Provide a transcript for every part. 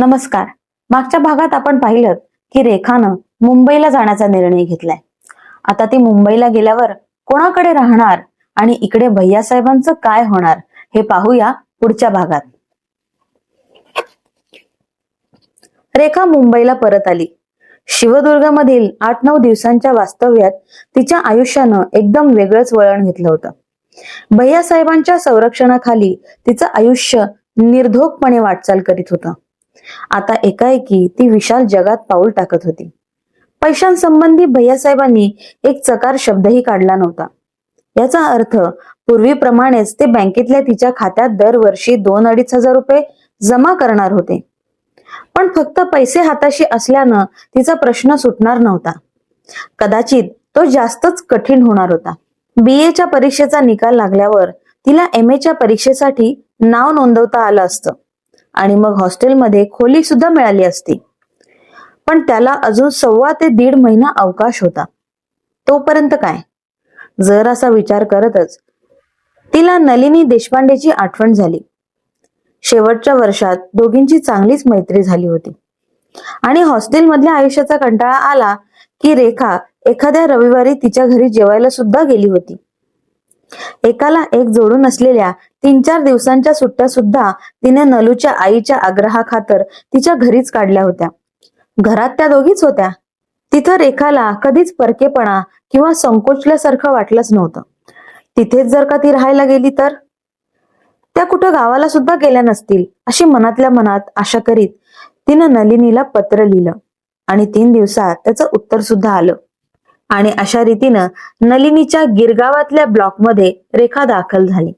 नमस्कार. मागच्या भागात आपण पाहिलं की रेखानं मुंबईला जाण्याचा निर्णय घेतलाय. आता ती मुंबईला गेल्यावर कोणाकडे राहणार आणि इकडे भैयासाहेबांचं काय होणार हे पाहूया पुढच्या भागात. रेखा मुंबईला परत आली. शिवदुर्गामधील आठ नऊ दिवसांच्या वास्तव्यात तिच्या आयुष्यानं एकदम वेगळंच वळण घेतलं होतं. भैयासाहेबांच्या संरक्षणाखाली तिचं आयुष्य निर्धोकपणे वाटचाल करीत होतं. आता एकाएकी ती विशाल जगात पाऊल टाकत होती. पैशांसंबंधी भैयासाहेबांनी एक चकार शब्दही काढला नव्हता. याचा अर्थ पूर्वीप्रमाणेच ते बँकेतल्या तिच्या खात्यात दरवर्षी दोन अडीच हजार रुपये जमा करणार होते. पण फक्त पैसे हाताशी असल्यानं तिचा प्रश्न सुटणार नव्हता. कदाचित तो जास्तच कठीण होणार होता. बी एच्या परीक्षेचा निकाल लागल्यावर तिला एम एच्या परीक्षेसाठी नाव नोंदवता आलं असतं. आणि मग हॉस्टेलमध्ये खोली सुद्धा मिळाली असती. पण त्याला अजून सव्वा ते दीड महिना अवकाश होता. तोपर्यंत काय? जर असा विचार करतच तिला नलिनी देशपांडेची आठवण झाली. शेवटच्या वर्षात दोघींची चांगलीच मैत्री झाली होती. आणि हॉस्टेलमधल्या आयुष्याचा कंटाळा आला की रेखा एखाद्या रविवारी तिच्या घरी जेवायला सुद्धा गेली होती. एकाला एक जोडून असलेल्या तीन चार दिवसांच्या सुट्ट्या सुद्धा तिने नलूच्या आईच्या आग्रहाखातर तिच्या घरीच काढल्या होत्या. घरात त्या दोघीच होत्या. तिथं रेखाला कधीच परकेपणा किंवा संकोचल्यासारखं वाटलंच नव्हतं. तिथेच जर का ती राहायला गेली तर? त्या कुठं गावाला सुद्धा गेल्या नसतील अशी मनातल्या मनात आशा करीत तिनं नलिनीला पत्र लिहिलं आणि तीन दिवसात त्याचं उत्तर सुद्धा आलं. आणि अशा रीतीनं नलिनीच्या गिरगावातल्या ब्लॉकमध्ये रेखा दाखल झाली.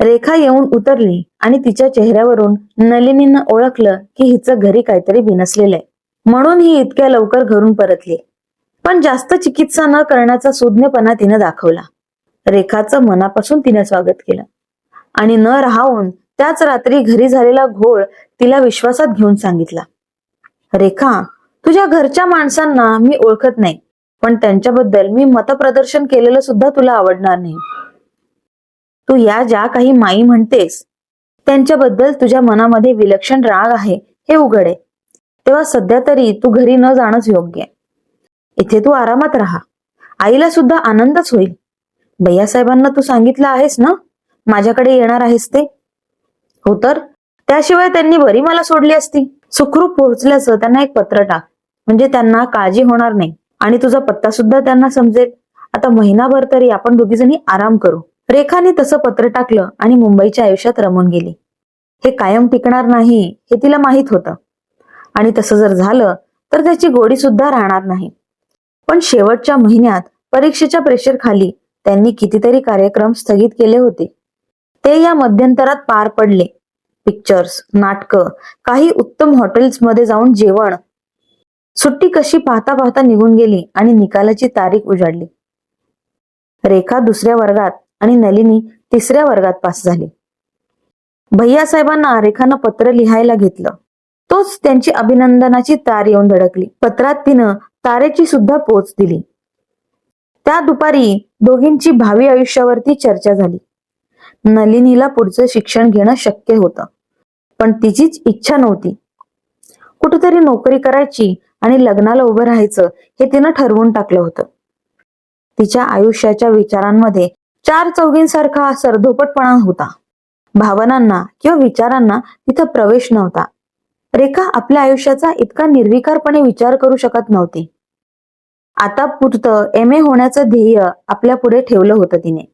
रेखा येऊन उतरली आणि तिच्या चेहऱ्यावरून नलिनीनं ओळखलं की हिचं घरी काहीतरी बिनसलेलं आहे. म्हणून ही इतक्या लवकर घरून परतली. पण जास्त चिकित्सा न करण्याचा सुज्ञपणा तिनं दाखवला. रेखाचं मनापासून तिनं स्वागत केलं. आणि न राहून त्याच रात्री घरी झालेला घोळ तिला विश्वासात घेऊन सांगितला. रेखा तुझ्या घरच्या माणसांना मी ओळखत नाही पण त्यांच्याबद्दल मी मतप्रदर्शन केलेलं सुद्धा तुला आवडणार नाही. तू या ज्या काही माई म्हणतेस त्यांच्याबद्दल तुझ्या मनामध्ये विलक्षण राग आहे हे उघड आहे. तेव्हा सध्या तरी तू घरी न जाणंच योग्य आहे. इथे तू आरामात राहा. आईला सुद्धा आनंदच होईल. भैयासाहेबांना तू सांगितलं आहेस ना? माझ्याकडे येणार आहेस ते? हो तर? त्याशिवाय त्यांनी बरी मला सोडली असती. सुखरूप पोहोचल्याचं त्यांना एक पत्र टाक. म्हणजे त्यांना काळजी होणार नाही. आणि तुझा पत्ता सुद्धा त्यांना समजेल. आता महिनाभर तरी आपण दोघीजणी आराम करू. रेखाने तसं पत्र टाकलं आणि मुंबईच्या आयुष्यात रमून गेली. हे कायम टिकणार नाही हे तिला माहीत होतं. आणि तसं जर झालं तर त्याची गोडी सुद्धा राहणार नाही. पण शेवटच्या महिन्यात परीक्षेच्या प्रेशर खाली त्यांनी कितीतरी कार्यक्रम स्थगित केले होते. ते या मध्यंतरात पार पडले. पिक्चर्स नाटकं काही उत्तम हॉटेल्समध्ये जाऊन जेवण. सुट्टी कशी पाहता पाहता निघून गेली आणि निकालाची तारीख उजाडली. रेखा दुसऱ्या वर्गात आणि नलिनी तिसऱ्या वर्गात पास झाली. भैयासाहेबांना रेखानं पत्र लिहायला घेतलं. तोच त्यांची अभिनंदनाची तार येऊन धडकली. पत्रात तिनं तारेची सुद्धा पोच दिली. त्या दुपारी दोघींची भावी आयुष्यावरती चर्चा झाली. नलिनीला पुढचं शिक्षण घेणं शक्य होतं. पण तिचीच इच्छा नव्हती. कुठेतरी नोकरी करायची आणि लग्नाला उभं राहायचं हे तिनं ठरवून टाकलं होतं. तिच्या आयुष्याच्या विचारांमध्ये चार चौघींसारखा सरधोपटपणा होता. भावनांना किंवा विचारांना तिथं प्रवेश नव्हता. रेखा आपल्या आयुष्याचा इतका निर्विकारपणे विचार करू शकत नव्हती. आता पुरतं एम ए होण्याचं ध्येय आपल्या पुढे ठेवलं होतं तिने.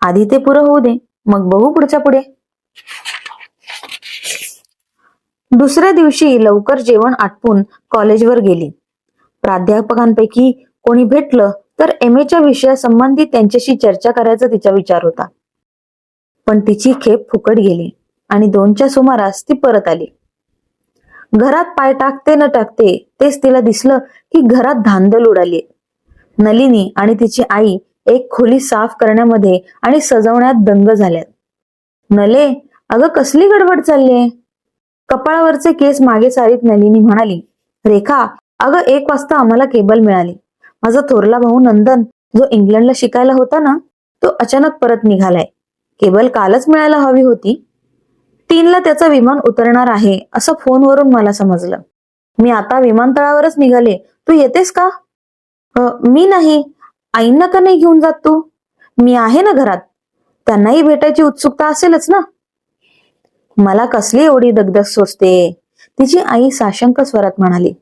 आधी ते पुरं होऊ दे मग बघू पुढच्या पुढे. दुसऱ्या दिवशी लवकर जेवण आटपून कॉलेजवर गेली. प्राध्यापकांपैकी कोणी भेटलं तर एम एच्या विषयासंबंधी त्यांच्याशी चर्चा करायचा तिचा विचार होता. पण तिची खेप फुकट गेली आणि दोनच्या सुमारास ती परत आली. घरात पाय टाकते न टाकते तेच तिला दिसलं की घरात धांदल उडाली. नलिनी आणि तिची आई एक खोली साफ करण्यामध्ये आणि सजवण्यात दंग झाल्यात. नले अगं कसली गडबड चाललीये कपाळावरचे केस मागे सारीत नलिनी म्हणाली रेखा अगं एक वाजता आम्हाला केबल मिळाली. माझा थोरला भाऊ नंदन जो इंग्लंडला शिकायला होता ना तो अचानक परत निघालाय. केवळ कालच मिळायला हवी होती. तीनला त्याचं विमान उतरणार आहे असं फोनवरून मला समजलं. मी आता विमानतळावरच निघाले. तू येतेस का? "अ, मी नाही. आईंना का नाही घेऊन जात तू? मी आहे ना घरात. त्यांनाही भेटायची उत्सुकता असेलच ना? मला कसली एवढी दगदग सोचते तिची आई साशंक स्वरात म्हणाली.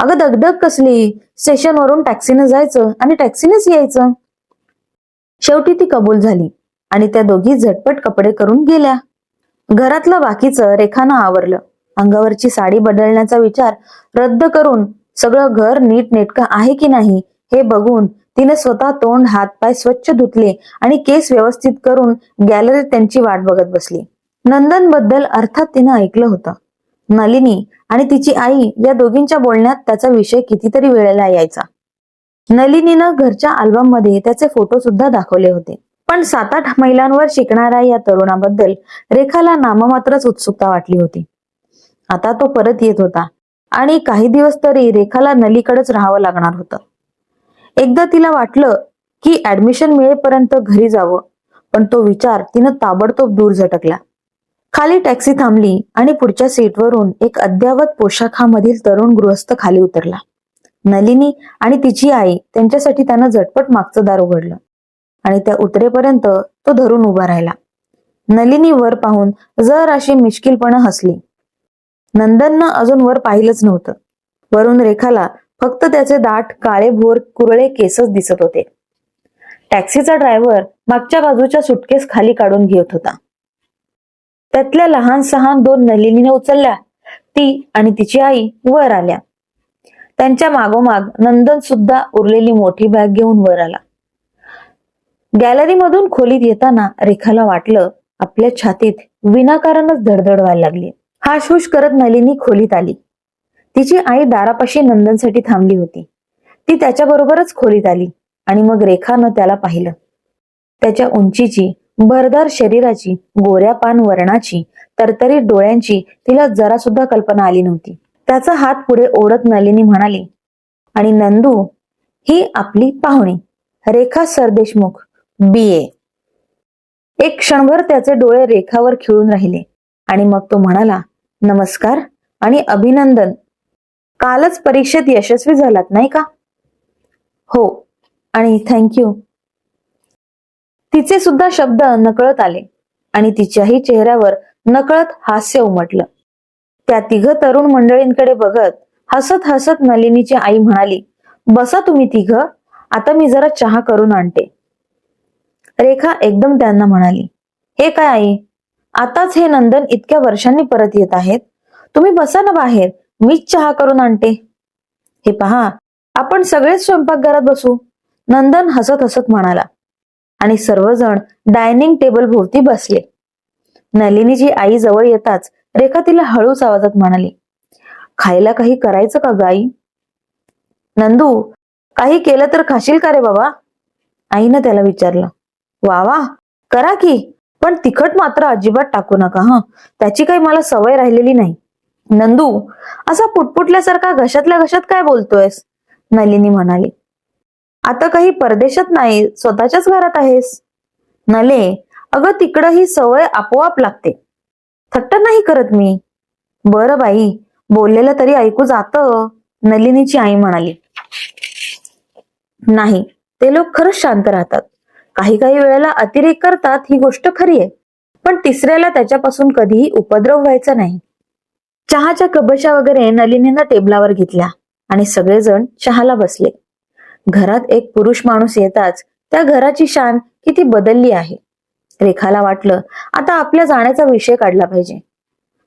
अगं दगदग कसली? स्टेशनवरून टॅक्सीनं जायचं आणि टॅक्सीनेच यायचं. शेवटी ती कबूल झाली आणि त्या दोघी झटपट कपडे करून गेल्या. घरातलं बाकीचं रेखानं आवरलं. अंगावरची साडी बदलण्याचा विचार रद्द करून सगळं घर नीट नेटकं आहे की नाही हे बघून तिने स्वतः तोंड हात पाय स्वच्छ धुतले आणि केस व्यवस्थित करून गॅलरीत त्यांची वाट बघत बसली. नंदनबद्दल अर्थात तिनं ऐकलं होतं. नलिनी आणि तिची आई या दोघींच्या बोलण्यात त्याचा विषय कितीतरी वेळेला यायचा. नलिनीनं घरच्या अल्बममध्ये त्याचे फोटो सुद्धा दाखवले होते. पण सात आठ महिलांवर शिकणाऱ्या या तरुणाबद्दल रेखाला नाममात्रच उत्सुकता वाटली होती. आता तो परत येत होता आणि काही दिवस तरी रेखाला नलीकडेच राहावं लागणार होतं. एकदा तिला वाटलं की ऍडमिशन मिळेपर्यंत घरी जावं पण तो विचार तिनं ताबडतोब दूर झटकला. खाली टॅक्सी थांबली आणि पुढच्या सीटवरून एक अद्यावत पोशाखामधील तरुण गृहस्थ खाली उतरला. नलिनी आणि तिची आई त्यांच्यासाठी त्यानं झटपट मागचं दार उघडलं आणि त्या उतरेपर्यंत तो धरून उभा राहिला. नलिनी वर पाहून जर अशी मिश्किलपणे हसली. नंदननं अजून वर पाहिलंच नव्हतं. वरून रेखाला फक्त त्याचे दाट काळे भोर कुरळे केसच दिसत होते. टॅक्सीचा ड्रायव्हर मागच्या बाजूच्या सुटकेस खाली काढून घेत होता. त्यातल्या लहान सहान दोन नलिनीने उचलल्या. ती आणि तिची आई वर आल्या. त्यांच्या मागोमाग नंदन सुद्धा उरलेली मोठी बॅग घेऊन वर आला. गॅलरीमधून खोलीत येताना रेखाला वाटलं आपल्या छातीत विनाकारणच धडधड व्हायला लागली. हाशहुश करत नलिनी खोलीत आली. तिची आई दारापाशी नंदनसाठी थांबली होती. ती त्याच्याबरोबरच खोलीत आली आणि मग रेखानं त्याला पाहिलं. त्याच्या उंचीची भरदार शरीराची गोऱ्या पान वर्णाची तरतरीत डोळ्यांची तिला जरा सुद्धा कल्पना आली नव्हती. त्याचा हात पुढे ओढत नलिनी म्हणाली आणि नंदू ही आपली पाहुणी रेखा सरदेशमुख बी ए एक क्षणभर त्याचे डोळे रेखावर खिळून राहिले आणि मग तो म्हणाला नमस्कार आणि अभिनंदन. कालच परीक्षेत यशस्वी झालात नाही का? हो आणि थँक्यू. तिचे सुद्धा शब्द नकळत आले आणि तिच्याही चेहऱ्यावर नकळत हास्य उमटलं. त्या तिघ तरुण मंडळींकडे बघत हसत हसत नलिनीची आई म्हणाली बसा तुम्ही तिघ आता मी जरा चहा करून आणते. रेखा एकदम त्यांना म्हणाली हे काय आई आताच हे नंदन इतक्या वर्षांनी परत येत आहेत. तुम्ही बसा ना बाहेर मीच चहा करून आणते. हे पहा आपण सगळेच स्वयंपाकघरात बसू नंदन हसत हसत म्हणाला. आणि सर्वजण डायनिंग टेबल भोवती बसले. नलिनीची आई जवळ येताच रेखा तिला हळूच आवाजात म्हणाली खायला काही करायचं का गाई? नंदू काही केलं तर खाशील का रे बाबा? आईनं त्याला विचारलं वा वा करा की पण तिखट मात्र अजिबात टाकू नका हा? त्याची काही मला सवय राहिलेली नाही. नंदू असा पुटपुटल्यासारखा घशातल्या घशात काय बोलतोयस? नलिनी म्हणाली. आता काही परदेशात नाही स्वतःच्याच घरात आहेस? नले अगं तिकडं ही सवय आपोआप लागते. थट्ट नाही करत मी. बरं बाई बोललेलं तरी ऐकू जात नलिनीची आई म्हणाली. नाही ते लोक खरंच शांत राहतात. काही काही वेळेला अतिरेक करतात ही गोष्ट खरी आहे. पण तिसऱ्याला त्याच्यापासून कधीही उपद्रव व्हायचा नाही. चहाच्या कबशा वगैरे नलिनीनं टेबलावर घेतल्या आणि सगळेजण चहाला बसले. घरात एक पुरुष माणूस येताच त्या घराची शान किती बदलली आहे. रेखाला वाटलं आता आपल्या जाण्याचा विषय काढला पाहिजे.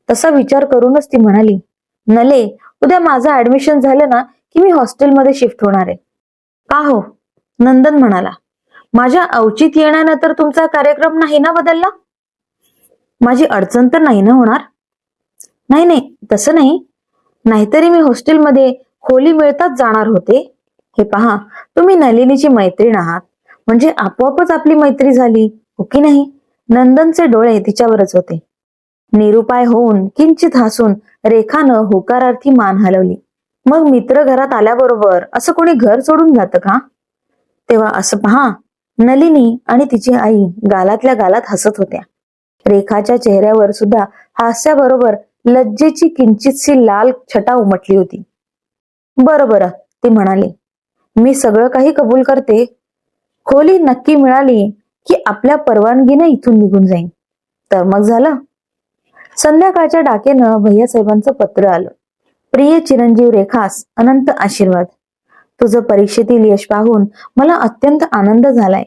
तसा विचार करूनच ती म्हणाली नले उद्या माझं ऍडमिशन झालं ना की मी हॉस्टेलमध्ये शिफ्ट होणार आहे. का हो? नंदन म्हणाला माझ्या अवचित येण्यानंतर तुमचा कार्यक्रम नाही ना बदलला? माझी अडचण तर नाही ना होणार. नाही नाही तसं नाही. नाहीतरी मी हॉस्टेलमध्ये खोली मिळताच जाणार होते. हे पहा तुम्ही नलिनीची मैत्रीण आहात. म्हणजे आपोआपच आपली मैत्री झाली हो की नाही? नंदनचे डोळे तिच्यावरच होते. निरुपाय होऊन किंचित हसून रेखानं होकारार्थी मान हलवली. मग मित्र घरात आल्याबरोबर असं कोणी घर सोडून जातं का? तेव्हा असं पहा नलिनी आणि तिची आई गालातल्या गालात हसत होत्या. रेखाच्या चेहऱ्यावर सुद्धा हास्याबरोबर लज्जेची किंचितशी लाल छटा उमटली होती. बरं बरं ती म्हणाली मी सगळं काही कबूल करते. खोली नक्की मिळाली की आपल्या परवानगीने इथून निघून जाईन. तर मग झालं. संध्याकाळच्या डाकेनं भैयासाहेबांचं पत्र आलं. प्रिय चिरंजीव रेखास अनंत आशीर्वाद. तुझं परीक्षेतील यश पाहून मला अत्यंत आनंद झालाय.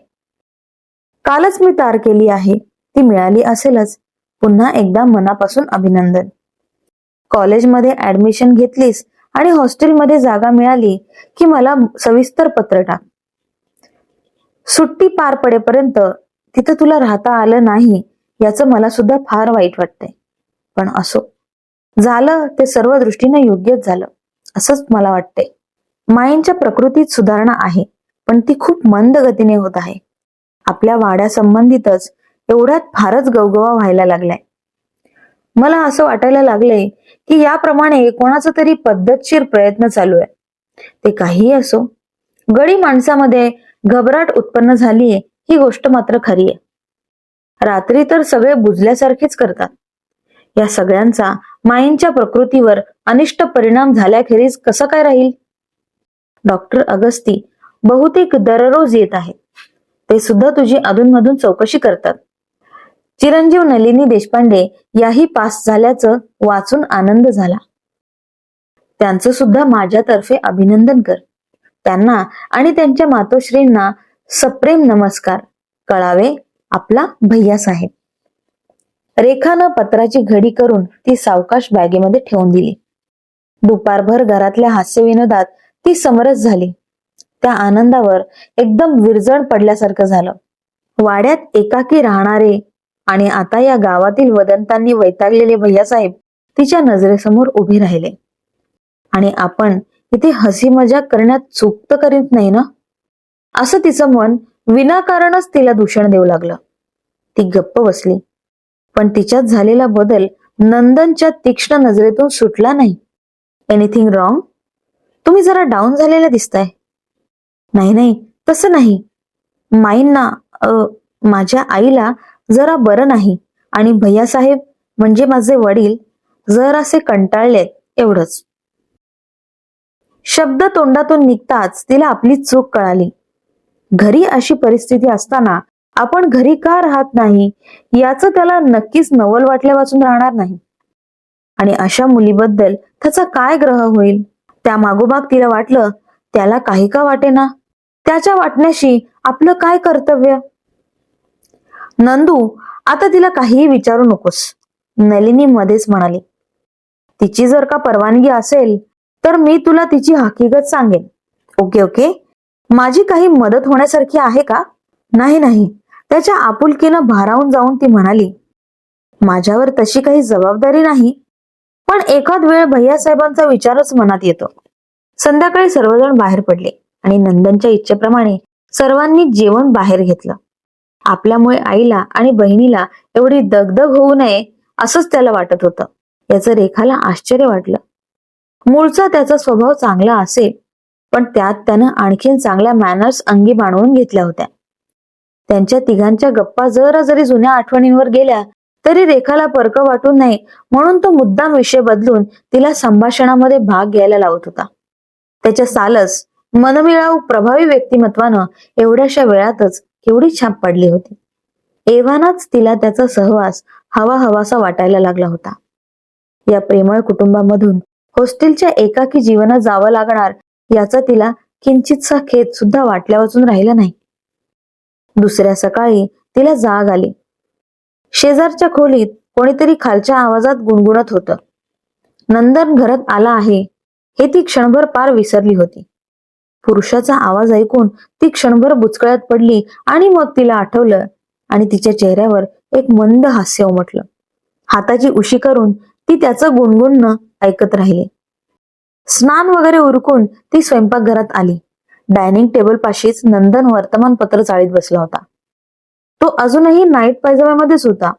कालच मी तार केली आहे. ती मिळाली असेलच. पुन्हा एकदा मनापासून अभिनंदन. कॉलेजमध्ये ऍडमिशन घेतलीस आणि हॉस्टेलमध्ये जागा मिळाली की मला सविस्तर पत्र टाक. सुट्टी पार पडेपर्यंत तिथं तुला राहता आलं नाही याचं मला सुद्धा फार वाईट वाटतंय. पण असो. झालं ते सर्व दृष्टीने योग्यच झालं असंच मला वाटतंय. माईंच्या प्रकृतीत सुधारणा आहे पण ती खूप मंद गतीने होत आहे. आपल्या वाड्यासंबंधितच एवढ्यात फारच गवगवा व्हायला लागलाय. मला असं वाटायला लागलंय की याप्रमाणे कोणाचा तरी पद्धतशीर प्रयत्न चालू आहे. ते काहीही असो गडी माणसामध्ये घबराट उत्पन्न झालीये ही गोष्ट मात्र खरी आहे. रात्री तर सगळे बुजल्यासारखेच करतात. या सगळ्यांचा माईंच्या प्रकृतीवर अनिष्ट परिणाम झाल्याखेरीज कसं काय राहील? डॉक्टर अगस्ती बहुतेक दररोज येत आहेत. ते सुद्धा तुझी अधूनमधून चौकशी करतात. चिरंजीव नलिनी देशपांडे याही पास झाल्याचं वाचून आनंद झाला. त्यांचं सुद्धा माझ्यातर्फे अभिनंदन कर. त्यांना आणि त्यांच्या मातोश्रींना सप्रेम नमस्कार. कळावे आपला भैया साहेब. रेखानं पत्राची घडी करून ती सावकाश बॅगेमध्ये ठेवून दिली. दुपारभर घरातल्या हास्यविनोदात ती समरस झाली. त्या आनंदावर एकदम विरजण पडल्यासारखं झालं. वाड्यात एकाकी राहणारे आणि आता या गावातील वदंतांनी वैतागलेले भैयासाहेब तिच्या नजरेसमोर उभे राहिले. आणि आपण इथे हसी मजाक करण्यात चूक तर करीत नाही ना? असं तिचं मन विनाकारणच तिला दूषण देऊ लागलं. ती गप्प बसली. पण तिच्यात झालेला बदल नंदनच्या तीक्ष्ण नजरेतून सुटला नाही. एनिथिंग रॉंग तुम्ही जरा डाऊन झालेला दिसताय. नाही नाही तसं नाही. माईंना माझ्या आईला जरा बरं नाही. आणि भैयासाहेब म्हणजे माझे वडील जरासे कंटाळलेत एवढंच. शब्द तोंडातून निघताच तिला आपली चूक कळाली. घरी अशी परिस्थिती असताना आपण घरी का राहत नाही याचं त्याला नक्कीच नवल वाटल्या वाचून राहणार नाही. आणि अशा मुलीबद्दल त्याचा काय ग्रह होईल? त्या मागोमाग तिला वाटलं त्याला काही का वाटेना? त्याच्या वाटण्याशी आपलं काय कर्तव्य? नंदू आता तिला काहीही विचारू नकोस. नलिनी मध्येच म्हणाली तिची जर का परवानगी असेल तर मी तुला तिची हकीकत सांगेन. Okay okay? माझी काही मदत होण्यासारखी आहे का? नाही नाही. त्याच्या आपुलकीनं भारावून जाऊन ती म्हणाली माझ्यावर तशी काही जबाबदारी नाही पण एखाद वेळ भैयासाहेबांचा विचारच मनात येतो. संध्याकाळी सर्वजण बाहेर पडले आणि नंदनच्या इच्छेप्रमाणे सर्वांनी जेवण बाहेर घेतलं. आपल्यामुळे आईला आणि बहिणीला एवढी दगदग होऊ नये असंच त्याला वाटत होतं. याचं रेखाला आश्चर्य वाटलं. मूळचा त्याचा स्वभाव चांगला असेल पण त्यात त्यानं आणखीन चांगल्या मॅनर्स अंगी बाणवून घेतल्या होत्या. त्यांच्या तिघांच्या गप्पा जरा जरी जुन्या आठवणींवर गेल्या तरी रेखाला परक वाटू नये म्हणून तो मुद्दाम विषय बदलून तिला संभाषणामध्ये भाग घ्यायला लावत होता. त्याच्या सालस मनमिळाऊ प्रभावी व्यक्तिमत्वानं एवढ्याशा वेळातच एवढी छाप पडली होती. एव्हानाच तिला त्याचा सहवास हवा हवासा वाटायला लागला होता. या प्रेमळ कुटुंबामधून हॉस्टेलच्या एकाकी जीवनात जावं लागणार याचा तिला किंचितसा खेद सुद्धा वाटल्या वाचून राहिला नाही. दुसऱ्या सकाळी तिला जाग आली. शेजारच्या खोलीत कोणीतरी खालच्या आवाजात गुणगुणत होतं. नंदन घरात आला आहे हे ती क्षणभर पार विसरली होती. पुरुषाचा आवाज ऐकून ती क्षणभर बुचकळ्यात पडली आणि मग तिला आठवलं आणि तिच्या चेहऱ्यावर एक मंद हास्य उमटलं. हाताची उशी करून ती त्याचं गुणगुणणं ऐकत राहिली. स्नान वगैरे उरकून ती स्वयंपाकघरात आली. डायनिंग टेबल पाशीच नंदन वर्तमानपत्र चाळीत बसला होता. तो अजूनही नाईट पायजम्यामध्येच होता.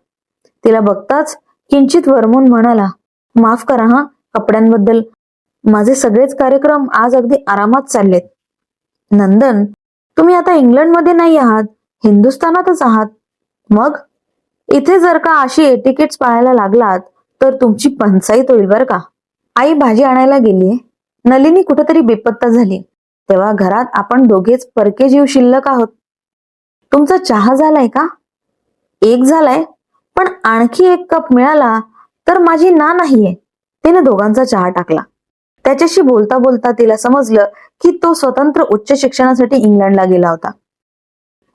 तिला बघताच किंचित वरमून म्हणाला माफ करा हा कपड्यांबद्दल. माझे सगळेच कार्यक्रम आज अगदी आरामात चाललेत. नंदन तुम्ही आता इंग्लंडमध्ये नाही आहात हिंदुस्थानातच आहात. मग? इथे जर का अशी एटिकेट्स पाळायला लागलात तर तुमची पंचाईत होईल बरं का. आई भाजी आणायला गेलीये. नलिनी कुठेतरी बेपत्ता झाली. तेव्हा घरात आपण दोघेच परके जीव शिल्लक आहोत. तुमचा चहा झालाय का? एक झालाय पण आणखी एक कप मिळाला तर माझी ना नाहीये. तिने दोघांचा चहा टाकला. त्याच्याशी बोलता बोलता तिला समजलं की तो स्वतंत्र उच्च शिक्षणासाठी इंग्लंडला गेला होता.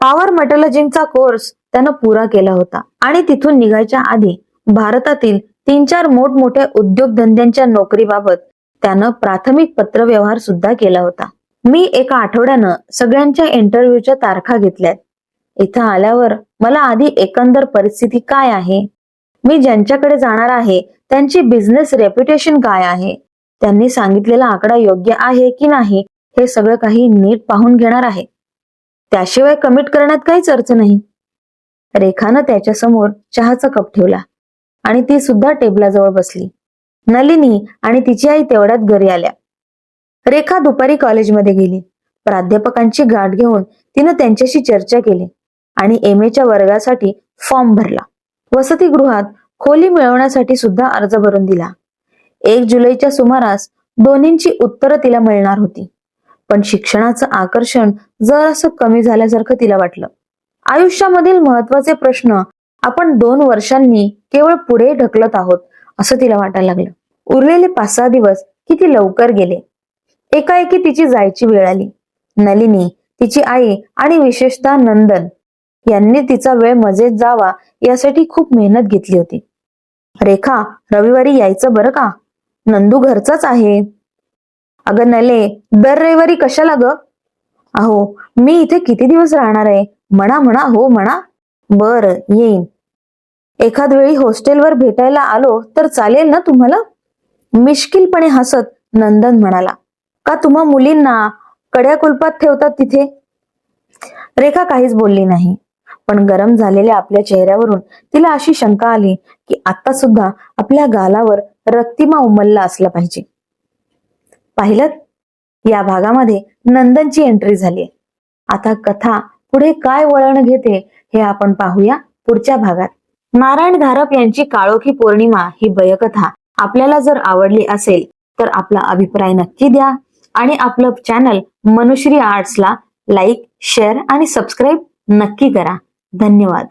पॉवर मेटॉलॉजिंगचा कोर्स त्यानं पुरा केला होता आणि तिथून निघायच्या आधी भारतातील तीन चार मोठमोठ्या उद्योगधंद्यांच्या नोकरीबाबत त्यानं प्राथमिक पत्रव्यवहार सुद्धा केला होता. मी एका आठवड्यानं सगळ्यांच्या इंटरव्ह्यूच्या तारखा घेतल्यात. इथं आल्यावर मला आधी एकंदर परिस्थिती काय आहे? मी ज्यांच्याकडे जाणार आहे त्यांची बिझनेस रेप्युटेशन काय आहे? त्यांनी सांगितलेला आकडा योग्य आहे की नाही हे सगळं काही नीट पाहून घेणार आहे. त्याशिवाय कमिट करण्यात काहीच अर्थ नाही. रेखानं त्याच्यासमोर चहाचा कप ठेवला आणि ती सुद्धा टेबलाजवळ बसली. नलिनी आणि तिची आई तेवढ्यात घरी आल्या. रेखा दुपारी कॉलेजमध्ये गेली. प्राध्यापकांची गाठ घेऊन तिनं त्यांच्याशी चर्चा केली आणि एम एच्या वर्गासाठी फॉर्म भरला. वसतिगृहात खोली मिळवण्यासाठी सुद्धा अर्ज भरून दिला. एक जुलैच्या सुमारास दोन्हींची उत्तरं तिला मिळणार होती. पण शिक्षणाचं आकर्षण जर असं कमी झाल्यासारखं तिला वाटलं. आयुष्यामधील महत्त्वाचे प्रश्न आपण दोन वर्षांनी केवळ पुढे ढकलत आहोत असं तिला वाटायला लागलं. उरलेले पाच सहा दिवस किती लवकर गेले. एकाएकी तिची जायची वेळ आली. नलिनी तिची आई आणि विशेषतः नंदन यांनी तिचा वेळ मजेत जावा यासाठी खूप मेहनत घेतली होती. रेखा रविवारी यायचं बरं का? नंदू घरचाच आहे. अगं नले दर रविवारी कशाला ग? अहो मी इथे किती दिवस राहणार आहे? म्हणा म्हणा हो म्हणा. बर येईन. एखाद वेळी हॉस्टेलवर भेटायला आलो तर चालेल ना तुम्हाला? मिश्किलपणे हसत नंदन म्हणाला. का तुम्हा मुलींना कड्या कुलपात ठेवतात तिथे? रेखा काहीच बोलली नाही. पण गरम झालेल्या आपल्या चेहऱ्यावरून तिला अशी शंका आली की आता सुद्धा आपल्या गालावर रक्तिमा उमलला असला पाहिजे. पाहिलं? या भागामध्ये नंदनची एंट्री झाली आता कथा पुढे काय वळण घेते हे आपण पाहूया पुढच्या भागात. नारायण धारप यांची काळोखी पौर्णिमा ही भयकथा आपल्याला जर आवडली असेल तर आपला अभिप्राय नक्की द्या आणि आपलं चॅनल मनुश्री आर्ट्सला लाईक शेअर आणि सबस्क्राईब नक्की करा. धन्यवाद.